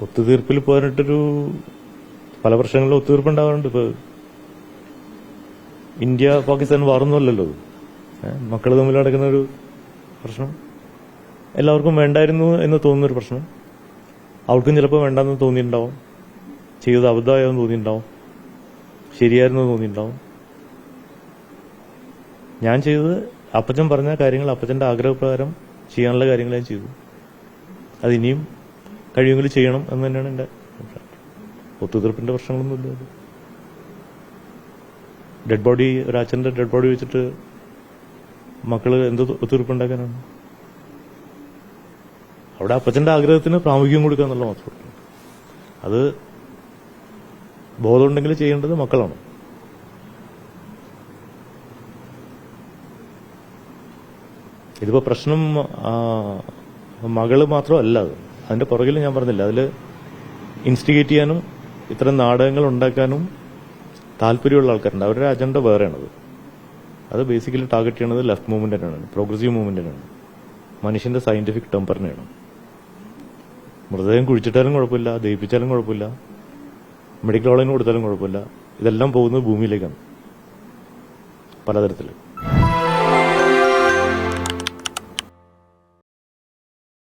ഒത്തുതീർപ്പിൽ പോയിട്ടൊരു പല പ്രശ്നങ്ങളിലും ഒത്തുതീർപ്പ് ഉണ്ടാവാറുണ്ട്. ഇപ്പൊ ഇന്ത്യ പാകിസ്ഥാൻ വാറൊന്നുമല്ലല്ലോ മക്കൾ തമ്മിൽ നടക്കുന്ന ഒരു പ്രശ്നം. എല്ലാവർക്കും വേണ്ടായിരുന്നു എന്ന് തോന്നുന്നൊരു പ്രശ്നം. അവർക്കും ചിലപ്പോൾ വേണ്ടെന്ന് തോന്നിയിട്ടുണ്ടാവും. ചെയ്തത് അബദ്ധമായെന്ന് തോന്നിയിട്ടുണ്ടാവും. ശരിയായിരുന്നു തോന്നിയിട്ടുണ്ടാവും. ഞാൻ ചെയ്തത് അപ്പച്ചൻ പറഞ്ഞ കാര്യങ്ങൾ അപ്പച്ചന്റെ ആഗ്രഹപ്രകാരം ചെയ്യാനുള്ള കാര്യങ്ങൾ ഞാൻ ചെയ്തു. അതിനിയും കഴിയുമെങ്കിൽ ചെയ്യണം എന്ന് തന്നെയാണ് അഭിപ്രായം. ഒത്തുതീർപ്പിന്റെ പ്രശ്നങ്ങളൊന്നുമില്ല അത്. ഡെഡ് ബോഡി ഒരു അച്ഛന്റെ ഡെഡ് ബോഡി വെച്ചിട്ട് മക്കൾ എന്ത് ഒത്തുതീർപ്പുണ്ടാക്കാനാണ്? അവിടെ അപ്പച്ചന്റെ ആഗ്രഹത്തിന് പ്രാമുഖ്യം കൊടുക്കുക എന്നുള്ള മാത്രമേ. അത് ബോധമുണ്ടെങ്കിൽ ചെയ്യേണ്ടത് മക്കളാണ്. ഇതിപ്പോ പ്രശ്നം മകൾ മാത്രമല്ല അത്. അതിന്റെ പുറകിൽ ഞാൻ പറഞ്ഞില്ല. അതിൽ ഇൻസ്റ്റിഗേറ്റ് ചെയ്യാനും ഇത്തരം നാടകങ്ങൾ ഉണ്ടാക്കാനും താല്പര്യമുള്ള ആൾക്കാരുണ്ട്. അവരുടെ അജണ്ട വേറെയാണത്. അത് ബേസിക്കലി ടാർഗറ്റ് ചെയ്യണത് ലെഫ്റ്റ് മൂവ്മെന്റിനാണ് പ്രോഗ്രസീവ് മൂവ്മെന്റിനാണ് മനുഷ്യന്റെ സയന്റിഫിക് ടെമ്പറിനെയാണ് മൃതദേഹം കുഴിച്ചിട്ടാലും കുഴപ്പമില്ല ദഹിപ്പിച്ചാലും കുഴപ്പമില്ല മെഡിക്കൽ കോളേജിന് കൊടുത്താലും കുഴപ്പമില്ല. ഇതെല്ലാം പോകുന്നത് ഭൂമിയിലേക്കാണ്. പലതരത്തിൽ.